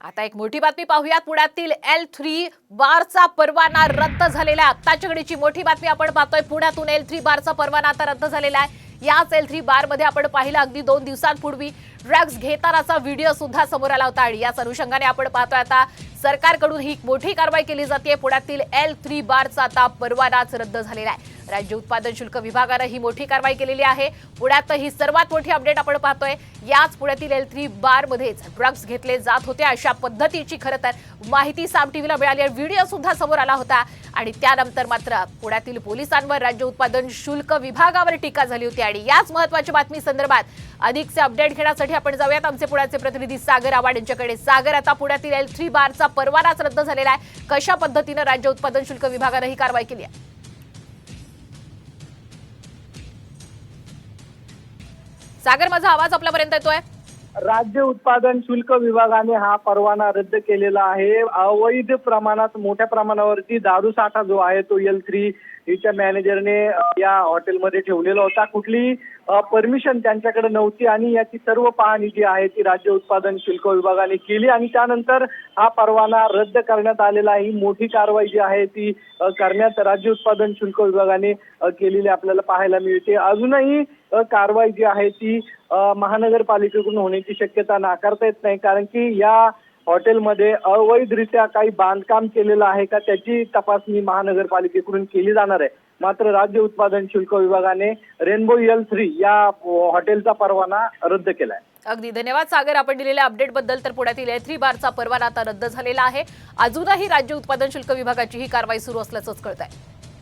आता एक मोठी बातमी पाहूयात. पुण्यातील एल थ्री बारचा परवाना रद्द झालेला आहे. आत्ताच्या घडीची मोठी बातमी आपण पाहतोय. पुण्यातून एल थ्री बारचा परवाना आता रद्द झालेला आहे. याच एल थ्री बारमध्ये आपण पाहिलं अगदी दोन दिवसांपूर्वी ड्रग्ज घेतानाचा व्हिडिओ सुद्धा समोर आला होता. आणि याच अनुषंगाने आपण पाहतोय आता सरकारकडून ही मोठी कारवाई केली जाते पुण्यातील एल थ्री बारचा आता परवानाच रद्द झालेला आहे. राज्य उत्पादन शुल्क विभागानं ही मोठी कारवाई केलेली आहे. पुण्यात ही सर्वात मोठी अपडेट आपण पाहतोय. याच पुण्यातील एल थ्री बारमध्येच ड्रग्ज घेतले जात होते. अशा पद्धतीची खरं तर माहिती साम टीव्हीला मिळाली आणि व्हिडिओ सुद्धा समोर आला होता. आणि त्यानंतर मात्र पुण्यातील पोलिसांवर राज्य उत्पादन शुल्क विभागावर टीका झाली होती. आणि याच महत्त्वाच्या बातमी संदर्भात अधिकचे अपडेट घेण्यासाठी आपण जाऊयात. आमचे पुण्याचे प्रतिनिधी सागर आवाड यांच्याकडे. सागर आता पुण्यातील एल थ्री बारचा परवानाच रद्द झालेला आहे. कशा पद्धतीनं राज्य उत्पादन शुल्क विभागानं ही कारवाई केली आहे? सागर माझा आवाज आपल्यापर्यंत येतोय? राज्य उत्पादन शुल्क विभागाने हा परवाना रद्द केलेला आहे. अवैध प्रमाणात मोठ्या प्रमाणावरती दारू साठा जो आहे तो एल थ्री च्या मॅनेजरने या हॉटेलमध्ये ठेवलेला होता. कुठली परमिशन त्यांच्याकडे नव्हती आणि याची सर्व पाहणी जी आहे ती राज्य उत्पादन शुल्क विभागाने केली आणि त्यानंतर हा परवाना रद्द करण्यात आलेला आहे. ही मोठी कारवाई जी आहे ती करण्यात राज्य उत्पादन शुल्क विभागाने केलेली आपल्याला पाहायला मिळते. अजूनही कारवाई जी आहे ती महानगरपालिकेकडून होण्याची शक्यता नाकारता येत नाही कारण की या हॉटेलमध्ये अवैधरित्या काही बांधकाम केलेलं आहे का त्याची तपासणी महानगरपालिकेकडून केली जाणार आहे. मात्र राज्य उत्पादन शुल्क विभागाने रेनबो एल थ्री या हॉटेलचा परवाना रद्द केलाय. अगदी. धन्यवाद सागर. आपण दिलेल्या अपडेटबद्दल तर पुण्यातील थ्री बारचा परवाना आता रद्द झालेला आहे. अजूनही राज्य उत्पादन शुल्क विभागाची ही कारवाई सुरू असल्याचंच कळत आहे